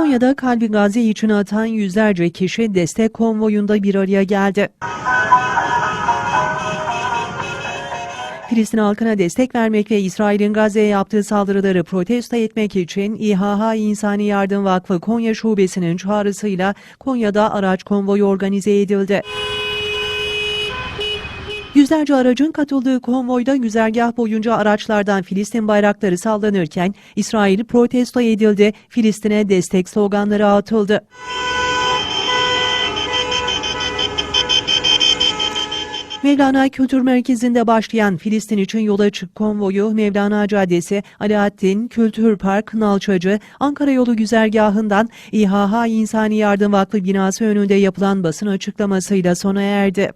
Konya'da kalbi gazi içine atan yüzlerce kişi destek konvoyunda bir araya geldi. Filistin halkına destek vermek ve İsrail'in Gazze'ye yaptığı saldırıları protesto etmek için İHH İnsani Yardım Vakfı Konya Şubesi'nin çağrısıyla Konya'da araç konvoyu organize edildi. Yüzlerce aracın katıldığı konvoyda güzergah boyunca araçlardan Filistin bayrakları sallanırken İsrail protesto edildi, Filistin'e destek sloganları atıldı. Mevlana Kültür Merkezi'nde başlayan Filistin için yola çık konvoyu Mevlana Caddesi, Alaaddin, Kültür Park, Nalçacı, Ankara yolu güzergahından İHH İnsani Yardım Vakfı binası önünde yapılan basın açıklamasıyla sona erdi.